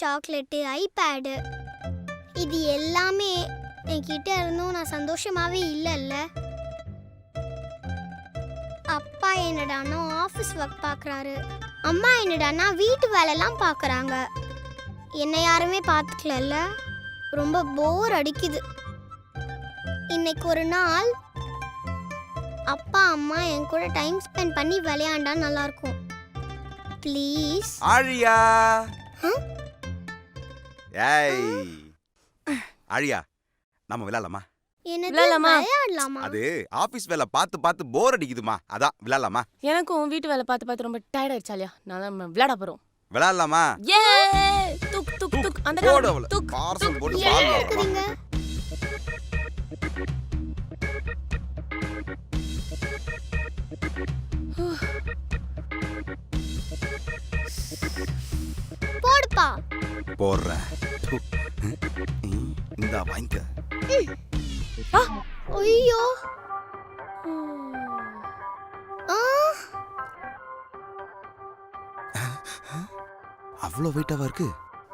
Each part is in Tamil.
சாக்லேட்டு ஐபேடு இது எல்லாமே என்கிட்ட இருந்தும் நான் சந்தோஷமாகவே இல்லைல்ல. அப்பா என்னடானா ஆஃபீஸ் ஒர்க் பார்க்குறாரு அம்மா என்னடானா வீட்டு வேலைலாம் பார்க்குறாங்க என்னை யாருமே பார்த்துக்கலல்ல ரொம்ப போர் அடிக்குது. இன்னைக்கு ஒரு நாள் அப்பா அம்மா என் கூட டைம் ஸ்பெண்ட் பண்ணி விளையாண்டா நல்லா இருக்கும். ப்ளீஸ் ஆழியா. ஏய் ஆழியா நம்ம விளையாடலாமா என்னது விளையாடலாமா? விளையாடலாமா அது ஆபீஸ் வேலை பார்த்து பார்த்து போர் அடிக்குதுமா அதான் விளையாடலாமா எனக்கும் வீட்டு வேலை பார்த்து பார்த்து ரொம்ப டயர்ட் ஆயிடுச்சாலியா நான் தான் விளையாட போறோம் விளையாடலாமா ஏ துக் துக் துக் அந்த போடு காலம். அவள துக் பார்சல் துக். போட்டு. பால் போடுப்பா போடுறேன். இந்தா வாங்கிக்க. ஐயோ. அவ்வளோ வெயிட்டாவா இருக்கு?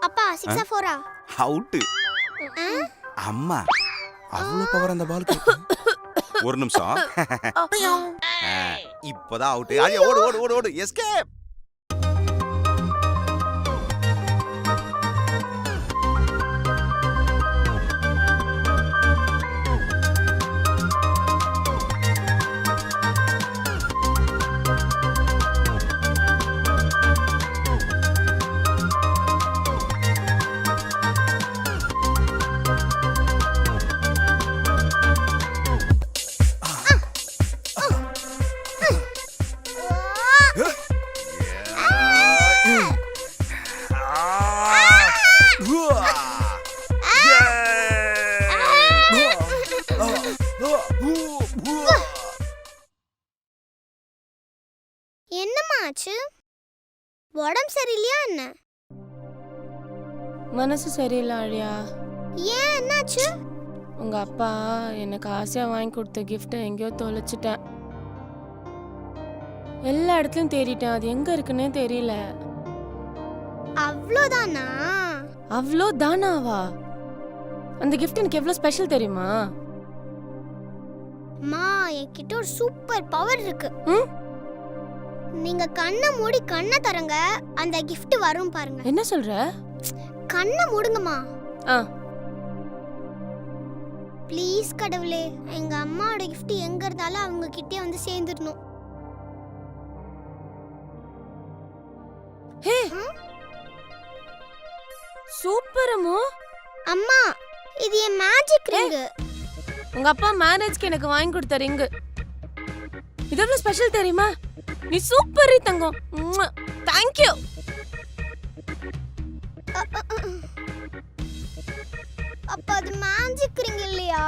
அப்பா சிக்ஸா ஃபோரா அவுட்டு அம்மா அவ்வளோ பவர் அந்த பாலுக்கு ஒரு நிமிஷம். இப்பதான் அவுட்டு ஓடு ஓடு ஓடு ஓடு. எஸ்கேப் என்னம்மா ஆச்சு? உடம்பு சரியில்லையா என்ன? மனசு சரியில்லை ஆழியா. ஏன்? என்னாச்சு? உங்க அப்பா எனக்கு ஆசையா வாங்கி கொடுத்த கிஃப்ட்டை எங்கேயோ தொலைச்சிட்டேன். எல்லா இடத்துலயும் தேடிட்டேன். அது எங்க இருக்குன்னே தெரியல. அவ்வளோதானா? அவ்வளோ தானாவா? அந்த கிஃப்ட் எனக்கு எவ்வளோ ஸ்பெஷல் தெரியுமா? அம்மா என்கிட்ட ஒரு சூப்பர் பவர் இருக்கு. ம்? நீங்க கண்ணை மூடி கண்ணை தரங்க அந்த gift வரும் பாருங்க. என்ன சொல்ற? கண்ணை மூடுங்கம்மா. ஆ. ப்ளீஸ் கடவுளே எங்க அம்மாவோட gift எங்க இருந்தாலும் அவங்க கிட்டே வந்து சேர்ந்துடணும். ஹே! ம்? சூப்பர் அம்மு அம்மா இது என் மேஜிக் ரிங்கு. உங்க அப்பா மேரேஜ்க்கு எனக்கு வாங்கி கொடுத்த ரிங்கு. இது எவ்வளவு ஸ்பெஷல் தெரியுமா? நீ சூப்பர் தங்கம். தேங்க்யூ அப்ப அது மேஜிக் ரிங் இல்லையா?